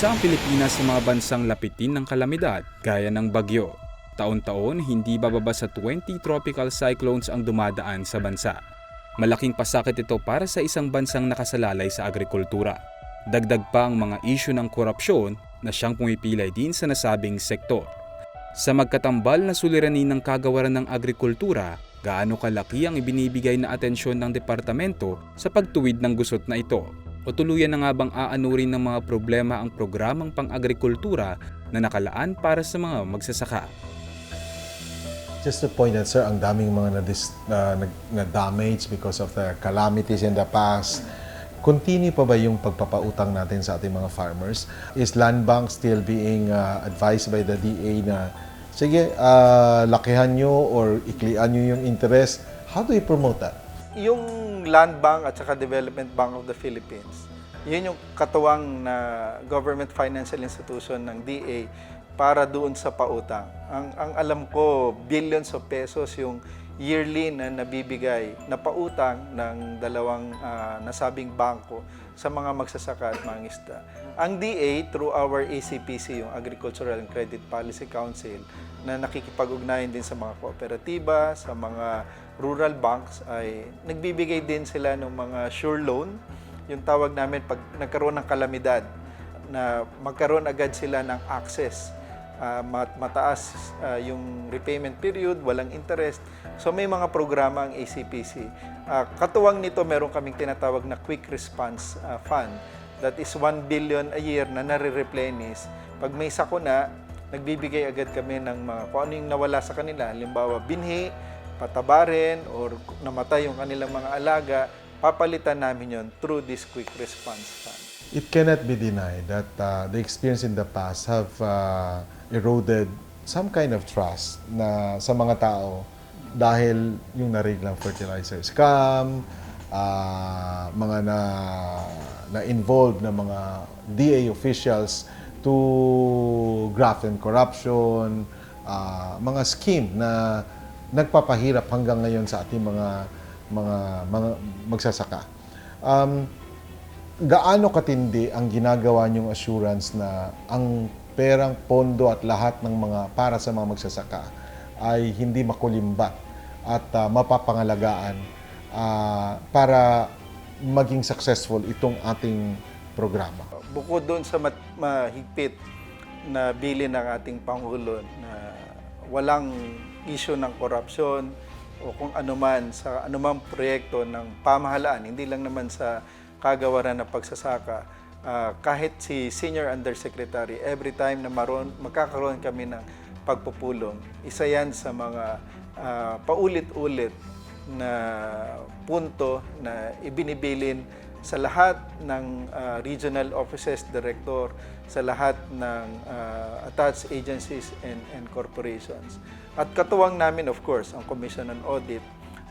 Isa ang Pilipinas sa mga bansang lapitin ng kalamidad gaya ng bagyo. Taon-taon, hindi bababa sa 20 tropical cyclones ang dumadaan sa bansa. Malaking pasakit ito para sa isang bansang nakasalalay sa agrikultura. Dagdag pa ang mga isyu ng korupsyon na siyang pumipilay din sa nasabing sektor. Sa magkatambal na suliranin ng kagawaran ng agrikultura, gaano kalaki ang ibinibigay na atensyon ng departamento sa pagtuwid ng gusot na ito? O tuluyan na nga bang aanurin ng mga problema ang programang pang-agrikultura na nakalaan para sa mga magsasaka? Just to point out, sir, ang daming mga na-dis- na, na-damage because of the calamities in the past. Continue pa ba yung pagpapautang natin sa ating mga farmers? Is land bank still being uh, advised by the DA na, sige, uh, lakihan nyo or iklian nyo yung interest? How do you promote that? Yung Land Bank at saka Development Bank of the Philippines, yun yung katuwang na government financial institution ng DA para doon sa pautang. Ang, ang alam ko, billions of pesos yung yearly na nabibigay na pautang ng dalawang ah, nasabing bangko sa mga magsasaka at mga isda. Ang DA, through our ACPC, yung Agricultural and Credit Policy Council, na nakikipag-ugnayan din sa mga kooperatiba, sa mga rural banks, ay nagbibigay din sila ng mga sure loan, yung tawag namin pag nagkaroon ng kalamidad, na magkaroon agad sila ng access Ah, mat- mataas ah, yung repayment period, walang interest. So may mga programa ang ACPC. Ah, katuwang nito, meron kaming tinatawag na Quick Response ah, Fund. That is 1 billion a year na nare-replenish. Pag may sakuna, nagbibigay agad kami ng mga kung ano yung nawala sa kanila. Halimbawa, binhi, patabarin, or namatay yung kanilang mga alaga, papalitan namin yon through this Quick Response Fund. It cannot be denied that uh, the experience in the past have uh, eroded some kind of trust na sa mga tao dahil yung narilang fertilizer scam, uh, mga na na involved na mga DA officials to graft and corruption, uh, mga scheme na nagpapahirap hanggang ngayon sa ating mga mga mga magsasaka. Um, gaano katindi ang ginagawa niyong assurance na ang perang pondo at lahat ng mga para sa mga magsasaka ay hindi makulimbat at ah, mapapangalagaan ah, para maging successful itong ating programa. Bukod doon sa mahigpit na bilin ng ating Pangulo na walang issue ng korupsyon o kung anuman sa anumang proyekto ng pamahalaan, hindi lang naman sa kagawaran ng pagsasaka, ah, kahit si Senior Undersecretary, every time na maroon, magkakaroon kami ng pagpupulong, isa yan sa mga ah, paulit-ulit na punto na ibinibilin sa lahat ng ah, regional offices, director, sa lahat ng ah, attached agencies and, and corporations. At katuwang namin, of course, ang Commission on Audit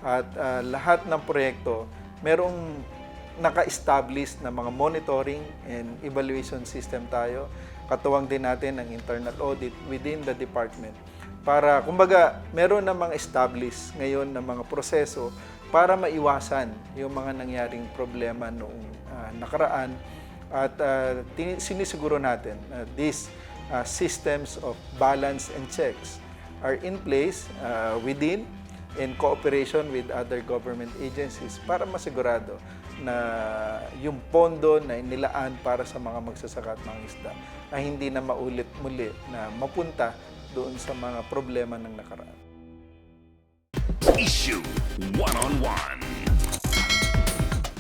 at ah, lahat ng proyekto, merong naka-establish na mga monitoring and evaluation system tayo. Katuwang din natin ang internal audit within the department para kumbaga meron na mga establish ngayon na mga proseso para maiwasan yung mga nangyaring problema noong ah, nakaraan at tini- sinisiguro natin na these ah, systems of balance and checks are in place ah, within in cooperation with other government agencies para masigurado na yung pondo na inilaan para sa mga magsasaka at mga isda ay hindi na maulit muli na mapunta doon sa mga problema ng nakaraan. Issue one-on-one.